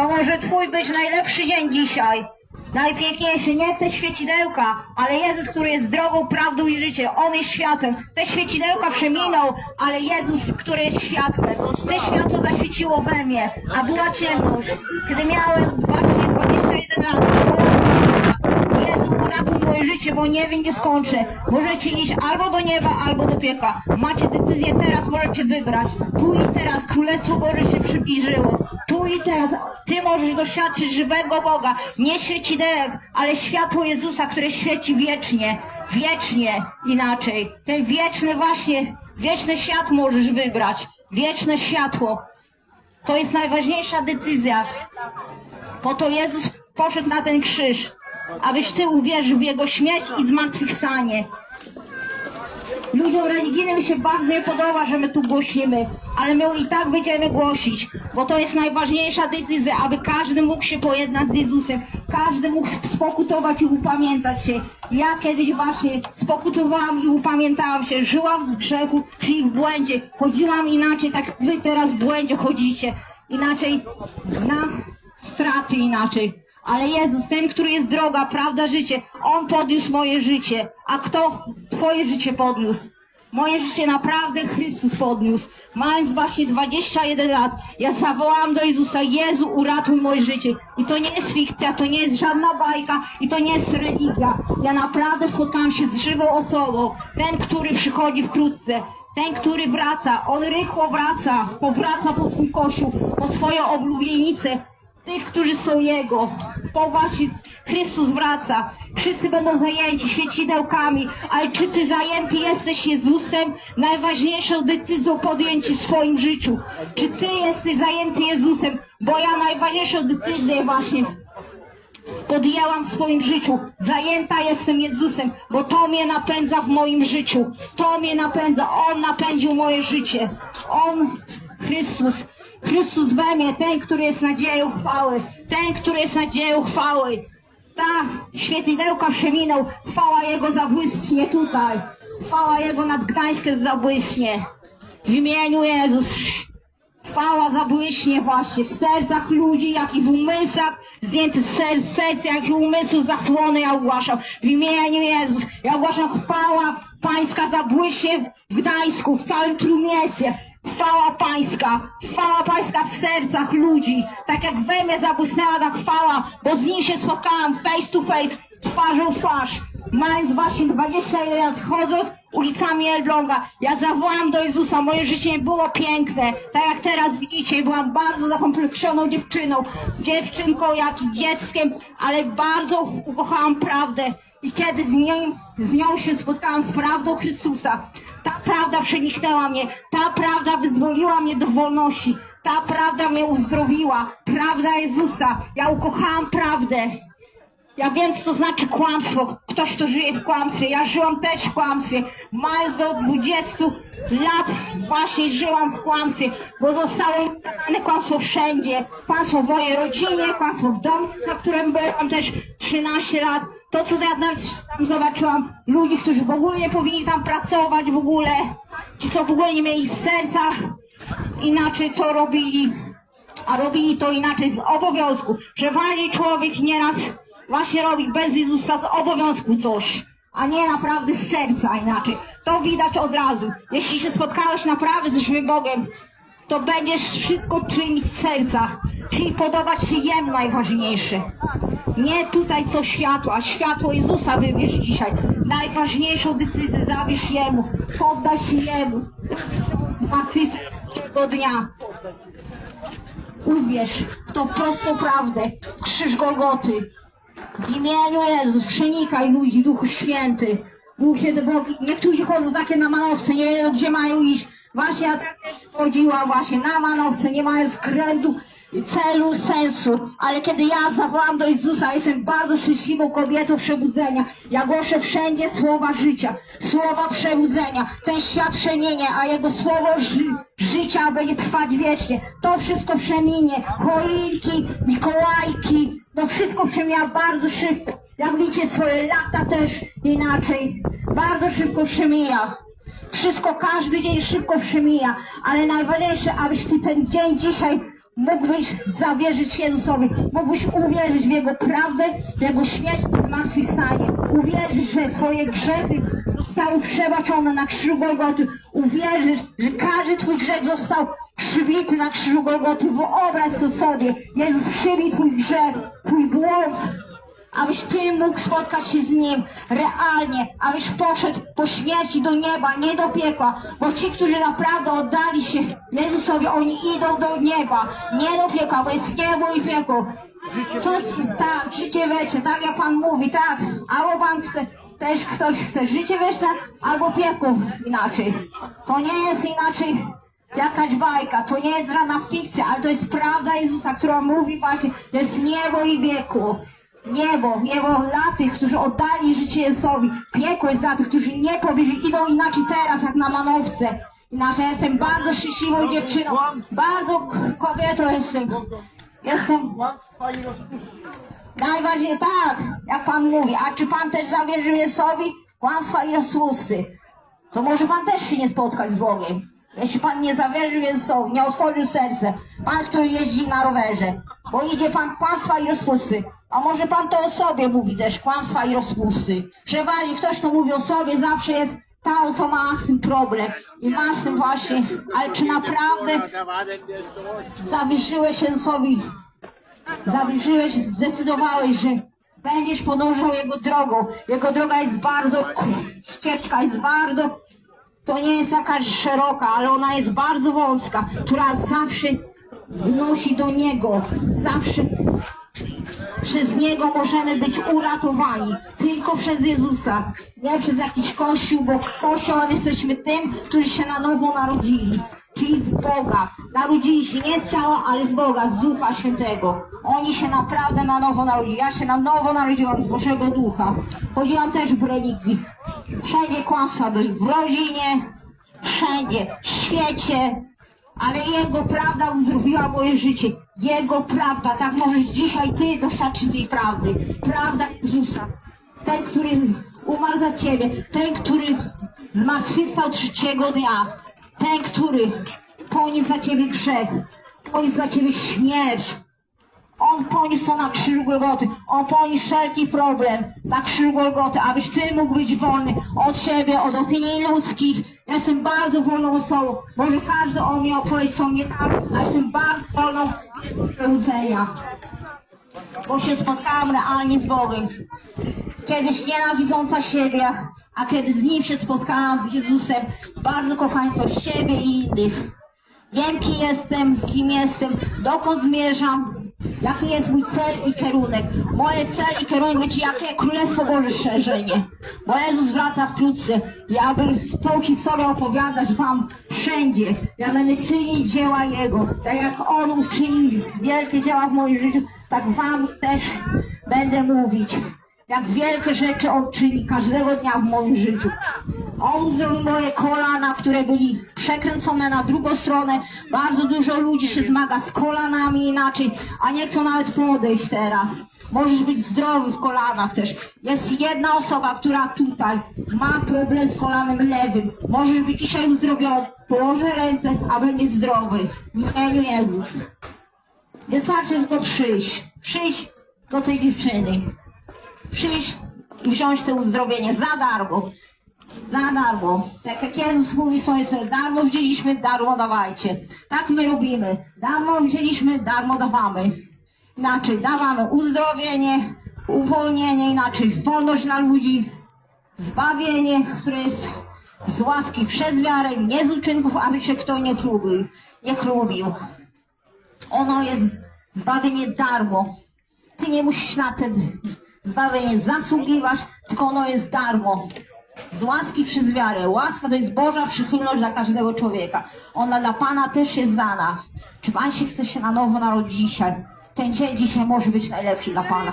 To może twój być najlepszy dzień dzisiaj. Najpiękniejszy, nie te świecidełka, ale Jezus, który jest drogą, prawdą i życiem. On jest światłem. Te świecidełka przeminął, ale Jezus, który jest światłem. Te światło zaświeciło we mnie, a była ciemność. Kiedy miałem właśnie 21 lat, była Jezu, uratuj moje życie, bo nie wiem, gdzie skończę. Możecie iść albo do nieba, albo do piekła. Macie decyzję teraz, możecie wybrać. Tu i teraz Królestwo Boże się przybliżyło. Tu i teraz Ty możesz doświadczyć żywego Boga. Nie świecidełek, ale światło Jezusa, które świeci wiecznie. Wiecznie inaczej. Ten wieczny właśnie, wieczny świat możesz wybrać. Wieczne światło. To jest najważniejsza decyzja. Po to Jezus poszedł na ten krzyż, abyś ty uwierzył w Jego śmierć i zmartwychwstanie. Ludziom religijnym się bardzo nie podoba, że my tu głosimy, ale my i tak będziemy głosić, bo to jest najważniejsza decyzja, aby każdy mógł się pojednać z Jezusem, każdy mógł spokutować i upamiętać się. Ja kiedyś właśnie spokutowałam i upamiętałam się, żyłam w grzechu, czyli w błędzie, chodziłam inaczej, tak wy teraz w błędzie chodzicie, inaczej na straty inaczej. Ale Jezus, ten, który jest droga, prawda, życie, On podniósł moje życie. A kto Twoje życie podniósł? Moje życie naprawdę Chrystus podniósł. Mając właśnie 21 lat, ja zawołałam do Jezusa, Jezu, uratuj moje życie. I to nie jest fikcja, to nie jest żadna bajka i to nie jest religia. Ja naprawdę spotkałam się z żywą osobą. Ten, który przychodzi wkrótce. Ten, który wraca, on rychło wraca, powraca po swój kościół, po swoją oblubienicę, tych, którzy są Jego. Po właśnie Chrystus wraca. Wszyscy będą zajęci świecidełkami, ale czy Ty zajęty jesteś Jezusem? Najważniejszą decyzją podjęci w swoim życiu. Czy Ty jesteś zajęty Jezusem? Bo ja najważniejszą decyzję właśnie podjęłam w swoim życiu. Zajęta jestem Jezusem, bo to mnie napędza w moim życiu. To mnie napędza. On napędził moje życie. On, Chrystus, Chrystus we mnie, ten, który jest nadzieją chwały. Ten, który jest nadzieją chwały. Ta świetlidełka przeminął. Chwała Jego zabłysnie tutaj. Chwała Jego nad Gdańskiem zabłysnie. W imieniu Jezus. Chwała zabłyśnie właśnie w sercach ludzi, jak i w umysłach, zdjęty z ser, serc, jak i umysłów zasłony ja ogłaszam. W imieniu Jezus, ja ogłaszam chwała Pańska zabłyśnie w Gdańsku, w całym Trójmieście. Chwała Pańska, chwała Pańska w sercach ludzi, tak jak we mnie zabłysnęła ta chwała, bo z nim się spotkałam face to face, twarzą w twarz. Mając właśnie 21 lat, chodząc ulicami Elbląga, ja zawołałam do Jezusa, moje życie nie było piękne, tak jak teraz widzicie, byłam bardzo zakompleksioną dziewczyną, dziewczynką jak i dzieckiem, ale bardzo ukochałam prawdę. I kiedy z nią, z nią się spotkałam z prawdą Chrystusa, ta prawda przeniknęła mnie, ta prawda wyzwoliła mnie do wolności, ta prawda mnie uzdrowiła, prawda Jezusa. Ja ukochałam prawdę. Ja wiem, co to znaczy kłamstwo. Ktoś, kto żyje w kłamstwie. Ja żyłam też w kłamstwie. Mając do 20 lat właśnie żyłam w kłamstwie, bo zostało mi kłamstwo wszędzie. Kłamstwo w mojej rodzinie, kłamstwo w domu, na którym byłam też 13 lat. To, co ja tam tam zobaczyłam, ludzi, którzy w ogóle nie powinni tam pracować w ogóle, ci, co w ogóle nie mieli serca, inaczej co robili, a robili to inaczej z obowiązku, że ważny człowiek nieraz właśnie robi bez Jezusa z obowiązku coś, a nie naprawdę z serca inaczej. To widać od razu. Jeśli się spotkałeś naprawdę ze żywym Bogiem, to będziesz wszystko czynić z serca, czyli podobać się Jemu najważniejsze. Nie tutaj co światło, a światło Jezusa wybierz dzisiaj. Najważniejszą decyzję zabierz Jemu, poddaj się Jemu. Zmartwychwstałego dnia. Uwierz w tą prostą prawdę, krzyż Golgoty. W imieniu Jezus, przenikaj ludzi, Duchu Święty. Duchie, bo niektórzy chodzą takie na manowce, nie wiedzą gdzie mają iść. Właśnie ja też chodziłam właśnie na manowce, nie mają skrętu, celu, sensu. Ale kiedy ja zawołam do Jezusa, jestem bardzo szczęśliwą kobietą przebudzenia. Ja głoszę wszędzie słowa życia, słowa przebudzenia. Ten świat przemienia, a Jego słowo ży życia będzie trwać wiecznie. To wszystko przeminie. Choinki, Mikołajki, to wszystko przemija bardzo szybko. Jak widzicie, swoje lata też inaczej. Bardzo szybko przemija. Wszystko każdy dzień szybko przemija, ale najważniejsze, abyś ty ten dzień dzisiaj mógłbyś zawierzyć Jezusowi, mógłbyś uwierzyć w Jego prawdę, w Jego śmierć i zmartwychwstanie. Uwierzyć, że Twoje grzechy zostały przebaczone na krzyżu Golgoty. Uwierzysz, że każdy Twój grzech został przybity na krzyżu Golgoty. Wyobraź to sobie. Jezus przybił Twój grzech, Twój błąd, abyś Ty mógł spotkać się z Nim realnie, abyś poszedł po śmierci do nieba, nie do piekła, bo ci, którzy naprawdę oddali się Jezusowi, oni idą do nieba, nie do piekła, bo jest niebo i piekło. Co jest, tak, życie wieczne, tak jak Pan mówi, tak, albo Pan chce, też ktoś chce życie wieczne, albo piekło inaczej. To nie jest inaczej jakaś bajka, to nie jest żadna fikcja, ale to jest prawda Jezusa, która mówi właśnie, że jest niebo i piekło. Niebo, niebo dla tych, którzy oddali życie Jezusowi. Piekło jest dla tych, którzy nie powierzyli, idą inaczej teraz, jak na manowce. Inaczej ja jestem bardzo szczęśliwą dziewczyną, bardzo kobietą jestem. Jestem najważniejszy, tak, jak Pan mówi. A czy Pan też zawierzył Jezusowi kłamstwa i rozpusty? To może Pan też się nie spotkać z Bogiem. Jeśli Pan nie zawierzył Jezusowi, nie otworzył serce. Pan, który jeździ na rowerze. Bo idzie Pan kłamstwa i rozpusty. A może Pan to o sobie mówi też, kłamstwa i rozpusty. Przeważnie ktoś, kto mówi o sobie, zawsze jest ta, co ma z tym problem. I ma z tym właśnie, ale czy naprawdę denn der Storch? zawierzyłeś zawierzyłeś, zdecydowałeś, że będziesz podążał Jego drogą. Jego droga jest bardzo ścieżka, jest bardzo, to nie jest jakaś szeroka, ale ona jest bardzo wąska, która zawsze wnosi do Niego. Zawsze przez Niego możemy być uratowani. Tylko przez Jezusa. Nie przez jakiś kościół, bo kościołem jesteśmy tym, którzy się na nowo narodzili. Czyli z Boga. Narodzili się nie z ciała, ale z Boga, z Ducha Świętego. Oni się naprawdę na nowo narodzili. Ja się na nowo narodziłam z Bożego Ducha. Chodziłam też w religii. Wszędzie kłamstwa byli. W rodzinie, wszędzie, w świecie, ale Jego prawda uzdrowiła moje życie. Jego prawda, tak możesz dzisiaj Ty doświadczyć tej prawdy. Prawda Jezusa. Ten, który umarł za Ciebie. Ten, który zmartwychwstał trzeciego dnia. Ten, który poniósł za Ciebie grzech. Poniósł za Ciebie śmierć. On poniósł to na krzyżu Golgoty. On poniósł wszelki problem na krzyżu Golgoty, abyś Ty mógł być wolny od siebie, od opinii ludzkich. Ja jestem bardzo wolną osobą. Może każdy o mnie opowiedzieć, co mnie tak, ale jestem bardzo wolną przebudzenia. Bo się spotkałam realnie z Bogiem. Kiedyś nienawidząca siebie, a kiedy z Nim się spotkałam z Jezusem, bardzo kochając siebie i innych. Wiem, kim jestem, kim jestem, dokąd zmierzam, jaki jest mój cel i kierunek. Moje cel i kierunek będzie jakie Królestwo Boże szerzenie. Bo Jezus wraca wkrótce. Ja bym tą historię opowiadać Wam wszędzie. Ja będę czynić dzieła Jego. Tak jak On uczynił wielkie dzieła w moim życiu, tak Wam też będę mówić. Jak wielkie rzeczy On czyni każdego dnia w moim życiu. On zrobił moje kolana, które byli przekręcone na drugą stronę. Bardzo dużo ludzi się zmaga z kolanami inaczej, a nie chcą nawet podejść teraz. Możesz być zdrowy w kolanach też. Jest jedna osoba, która tutaj ma problem z kolanem lewym. Możesz być dzisiaj uzdrowiony. Położę ręce, a będzie zdrowy. W imieniu Jezus. Wystarczy tylko przyjść. Przyjść do tej dziewczyny. Przyjść i wziąć to uzdrowienie za darmo. Za darmo. Tak jak Jezus mówi sobie, sobie darmo wzięliśmy, darmo dawajcie. Tak my robimy. Darmo wzięliśmy, darmo dawamy. Inaczej dawamy uzdrowienie, uwolnienie, inaczej wolność dla ludzi, zbawienie, które jest z łaski przez wiarę, nie z uczynków, aby się kto nie chlubił. Nie chlubił. Ono jest zbawienie darmo. Ty nie musisz na ten zbawienie zasługiwać, tylko ono jest darmo. Z łaski przez wiarę. Łaska to jest Boża przychylność dla każdego człowieka. Ona dla Pana też jest dana. Czy Pan się chce się na nowo narodzić dzisiaj? Ten dzień dzisiaj może być najlepszy dla Pana.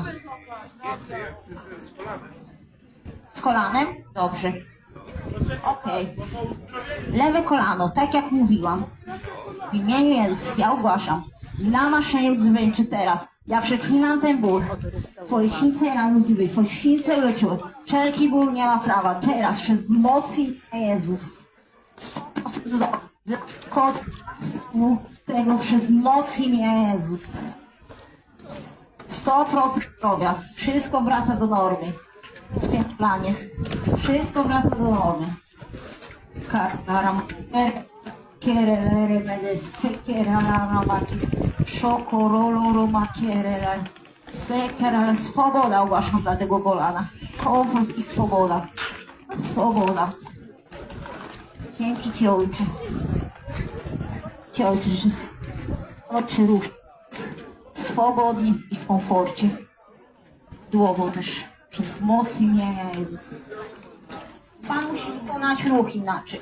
Z kolanem? Dobrze. Okej. Lewe kolano, tak jak mówiłam. W imieniu Jezusa ja ogłaszam. Na maszenie uzdrowieńcze teraz. Ja przeklinam ten ból. Twoje święte rany zły, Twoje święte leczyły. Wszelki ból nie ma prawa. Teraz przez moc imienia Jezus. Kod tego przez moc imienia Jezus. 100% zdrowia. Wszystko wraca do normy. W tym planie. Wszystko wraca do normy. Karam. Kierelere mede sekerala maki. Szokorolo makierele. Sekera. Swoboda ogłaszam dla tego golana. Komfort i swoboda. Swoboda. Dzięki Ci Ojcze. Ci Ojcze, że oczy rusz swobodnie i w komforcie. Dłowo też przez moc imienia Jezus. Pan musi wykonać ruch inaczej.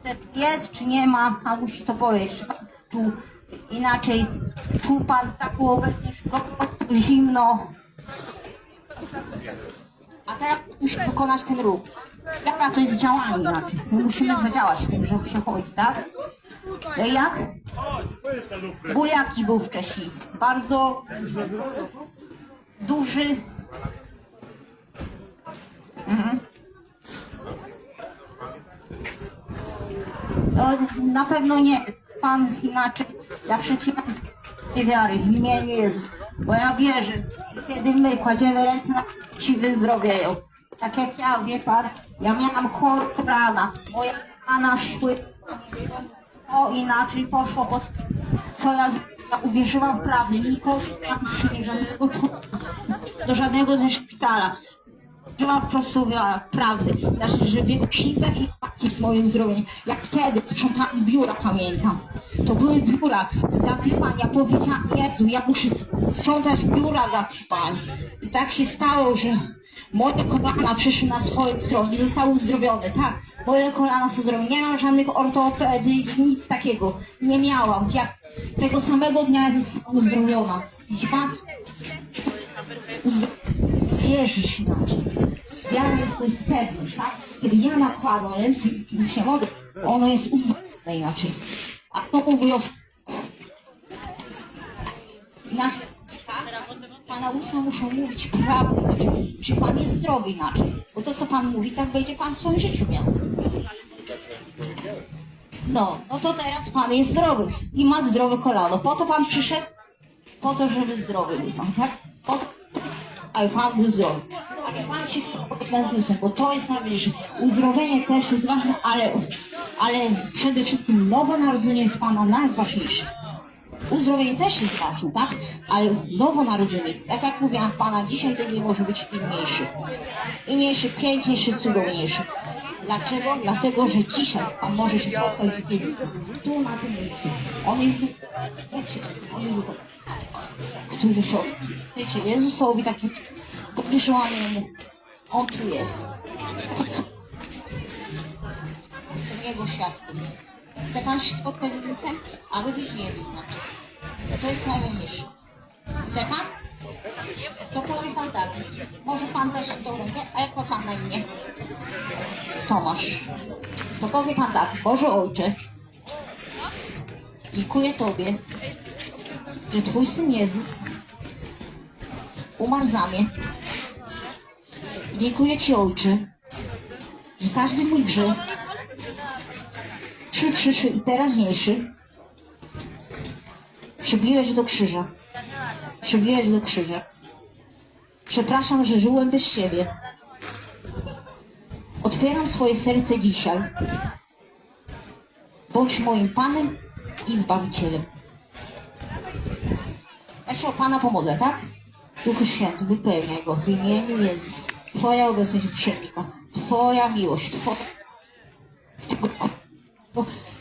Wtedy Jest czy nie ma, Pan musi to powiedzieć. Czy czuł inaczej, czuł Pan taką obecność gorąco, zimno. A teraz musi wykonać ten ruch. Jaka to jest działanie inaczej? My musimy zadziałać tym, że się chodzi, tak? Jak? Ból jaki był wcześniej? Bardzo duży. Mhm. No, na pewno nie, pan inaczej, ja przecinam tej wiary w imieniu bo ja wierzę, kiedy my kładziemy ręce na ci wyzdrowieją. Tak jak ja, wie pan, ja miałam chor kolana, moje kolana szły, inaczej poszło, bo co ja, uwierzyłam w prawdę, nikogo nie żadnego do żadnego ze szpitala. Była po prostu prawdy. Znaczy, że w jego księgach i takich moim zdrowieniem. Jak wtedy sprzątałam biura, pamiętam. To były biura. Dla pań ja powiedziałam, Jezu, ja muszę sprzątać biura dla pań. I tak się stało, że moje kolana przyszły na swoją stronę i zostały uzdrowione. Tak, są zdrowe. Nie mam żadnych ortopedy, nic takiego. Nie miałam. Jak tego samego dnia zostałam uzdrowiona. Widzi pan? wierzysz inaczej. Wiara jest to jest pewność, tak? Kiedy ja nakładam ręce i się mogę, ono jest uzdrowione inaczej. A to mówi o... Inaczej, tak? Pana usta muszą mówić prawdę, czy Pan jest zdrowy inaczej. Bo to, co Pan mówi, tak będzie Pan w swoim życiu miał. No, no to teraz Pan jest zdrowy i ma zdrowe kolano. Po to Pan przyszedł? Po to, żeby zdrowy był Pan, tak? Po to, ale Pan był zdrowy. Ale Pan się chce bo to jest najważniejsze. Uzdrowienie też jest ważne, ale, ale przede wszystkim nowonarodzenie jest Pana najważniejsze. Uzdrowienie też jest ważne, tak? Ale nowonarodzenie, tak jak mówiłam Pana, dzisiaj ten dzień może być inniejszy. Inniejszy, piękniejszy, cudowniejszy. Dlaczego? Dlatego, że dzisiaj Pan może się spotkać z Jezusem. Tu na tym miejscu. On jest on jest którzy są, wiecie, Jezusowi taki podwyższony, On tu jest. Jestem Jego świadkiem. Chce Pan się spotkać z Jezusem? A być nie jest znaczy. To jest najważniejsze. Chce Pan? To powie Pan tak. Może Pan dać tą rękę? A jak ma Pan na imię? Tomasz. To powie Pan tak. Boże Ojcze, dziękuję Tobie, że Twój Syn Jezus umarł za mnie. Dziękuję Ci, Ojcze, że każdy mój grzech, szybszy i teraźniejszy, przybiłeś do krzyża. Przybiłeś do krzyża. Przepraszam, że żyłem bez Ciebie. Otwieram swoje serce dzisiaj. Bądź moim Panem i Zbawicielem. Ja się o Pana pomodlę, tak? Duchu Święty, wypełniaj go w imieniu Jezus. Twoja obecność przenika. Twoja miłość.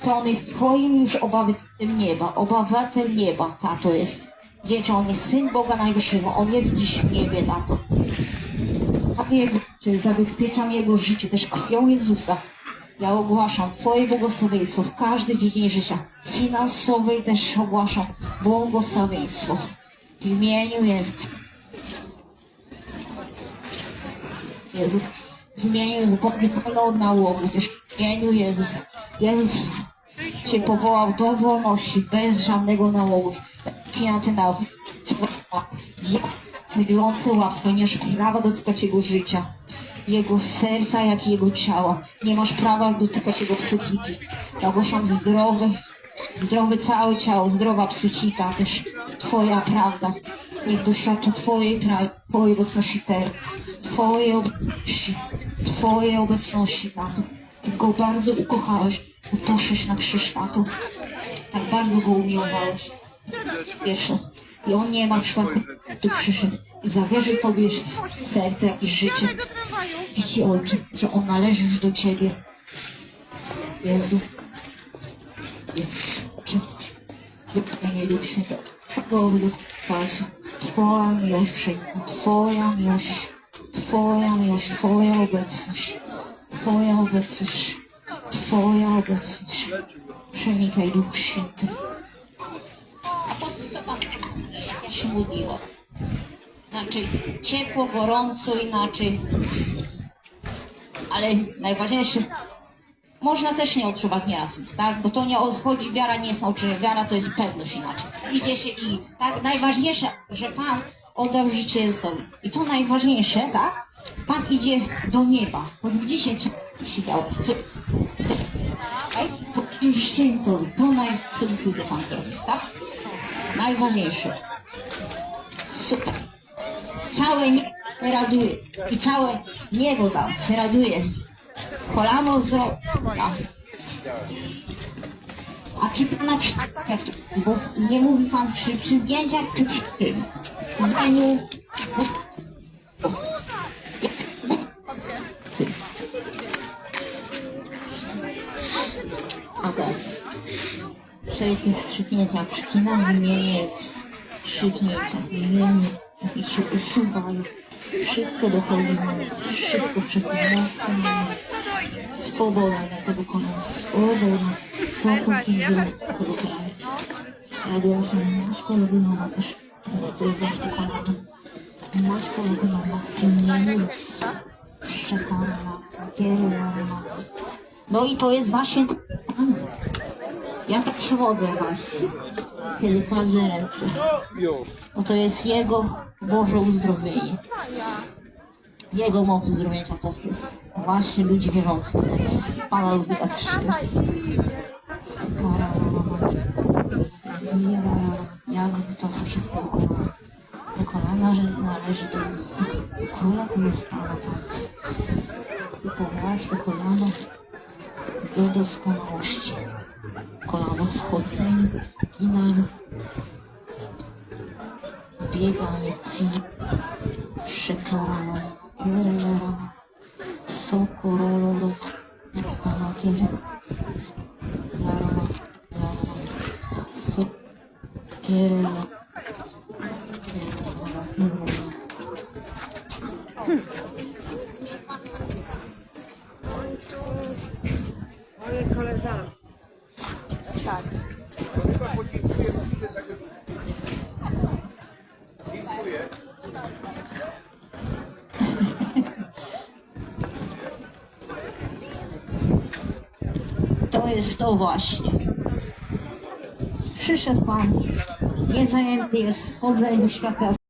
To On jest Twoim już obawicielem nieba. Obywatel nieba, tato jest. Dziecię, On jest Syn Boga Najwyższego. On jest dziś w niebie, tato. Zabezpieczam Jego życie też krwią Jezusa. Ja ogłaszam Twoje błogosławieństwo w każdej dziedzinie życia. Finansowej też ogłaszam błogosławieństwo. W imieniu Jezus. Jezus. W imieniu. Podniecano od nałogu. Też w imieniu Jezus. Jezus Cię powołał do wolności bez żadnego nałogu. Klienty na Wielące łapstwo, nie masz prawa dotykać jego życia, jego serca, jak i jego ciała. Nie masz prawa dotykać jego psychiki. Ja ogłaszam zdrowe zdrowe całe ciało, zdrowa psychika, też Twoja prawda. Niech doświadcza Twojej prawdy, Twojego cositeru, Twojej obecności, Twojej obecności, Tato. Ty go bardzo ukochałeś, poszłeś na krzyż, Tato. Tak bardzo go umiłowałeś. Wiesz, i on nie ma przypadku, tu przyszedł i zawierzył Tobie serce, jakieś życie. Widzi Ojcze, że on należy już do Ciebie. Jezu. Jezu. Duch Święty. Bogu Duch Palcu. Twoja miłość przejdzie. Twoja miłość. Twoja miłość. Twoja obecność. Twoja obecność. Twoja obecność. Przenikaj Duch Święty. A po co Pan modliła? Znaczy ciepło, gorąco, inaczej. Ale najważniejsze, można też nie odczuwać nieraz tak? Bo to nie odchodzi, wiara nie jest nauczenie, wiara to jest pewność inaczej. Idzie się i tak, najważniejsze, że Pan oddał życie Jezusowi. I to najważniejsze, tak? Pan idzie do nieba. Bo dzisiaj się działo? To oczywiście Jezusowi. To najważniejsze Pan zrobił, tak? Najważniejsze. Całe się raduje. I całe niebo tam się raduje. Kolano zrobię. A czy pana przy... Bo nie mówi pan przy, przy zdjęciach czy przy tym? Zdaniu... Okej. Wszelkie strzyknięcia przeklinamy nie jest krzyknięcia, imieniu i się usuwają. Wszystko dochodzi do wszystko przeklinamy. Swoboda na tego konania, swoboda. I wiele tego kraju. Radio się nasz polubiona ma też, to jest właśnie konana. Nasz polubiona ma pilnie Przekonana, kierowana. No i to jest właśnie ja tak przywodzę właśnie, kiedy kładę ręce. Bo to jest Jego Boże uzdrowienie. Jego moc uzdrowienia poprzez właśnie ludzi wierzących. Pana Ludwika III. Ja wycofa się z pokonania. Pokonana, że należy do króla, to jest Pana Pana. I powołać te kolana do doskonałości. Kolano 이날 비바이 시코로로 유레로 소코로로 아마기네 나로로 나로로 소케로로 Właśnie. Przyszedł Pan, nie zajęty jest w światła